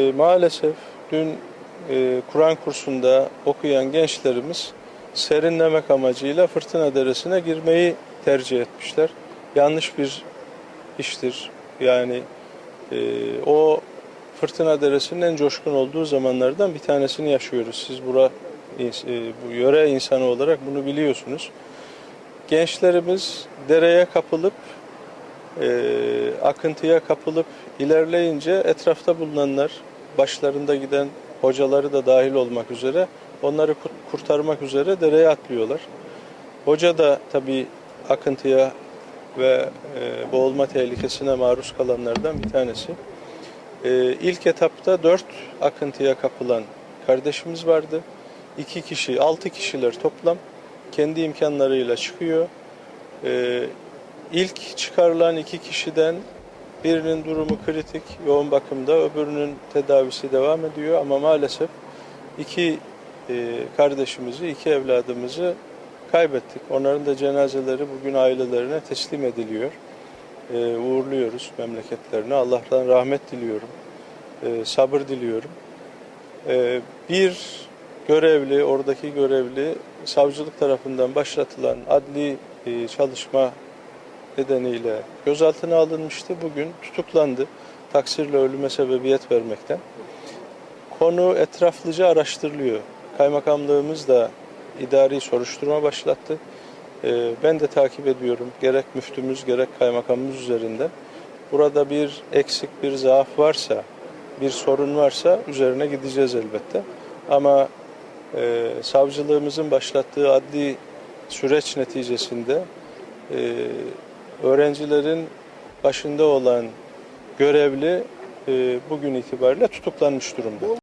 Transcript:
E, Maalesef dün e, Kur'an kursunda okuyan gençlerimiz serinlemek amacıyla Fırtına Deresi'ne girmeyi tercih etmişler. Yanlış bir iştir. Yani e, o Fırtına Deresi'nin en coşkun olduğu zamanlardan bir tanesini yaşıyoruz. Siz bura e, bu yöre insanı olarak bunu biliyorsunuz. Gençlerimiz dereye kapılıp e, akıntıya kapılıp ilerleyince etrafta bulunanlar, başlarında giden hocaları da dahil olmak üzere onları kurt- kurtarmak üzere dereye atlıyorlar. Hoca da tabii akıntıya ve e, boğulma tehlikesine maruz kalanlardan bir tanesi. E, ilk etapta dört akıntıya kapılan kardeşimiz vardı. İki kişi, altı kişiler toplam kendi imkanlarıyla çıkıyor. E, ilk çıkarılan iki kişiden birinin durumu kritik, yoğun bakımda, öbürünün tedavisi devam ediyor ama maalesef iki e, kardeşimizi, iki evladımızı kaybettik. Onların da cenazeleri bugün ailelerine teslim ediliyor. E, uğurluyoruz memleketlerine. Allah'tan rahmet diliyorum. E, sabır diliyorum. E, bir görevli, oradaki görevli savcılık tarafından başlatılan adli e, çalışma nedeniyle gözaltına alınmıştı. Bugün tutuklandı. Taksirle ölüme sebebiyet vermekten. Konu etraflıca araştırılıyor. Kaymakamlığımız da idari soruşturma başlattı. Ee, Ben de takip ediyorum. Gerek müftümüz gerek kaymakamımız üzerinden. Burada bir eksik, bir zaaf varsa, bir sorun varsa üzerine gideceğiz elbette. Ama e, savcılığımızın başlattığı adli süreç neticesinde e, öğrencilerin başında olan görevli e, bugün itibariyle tutuklanmış durumda.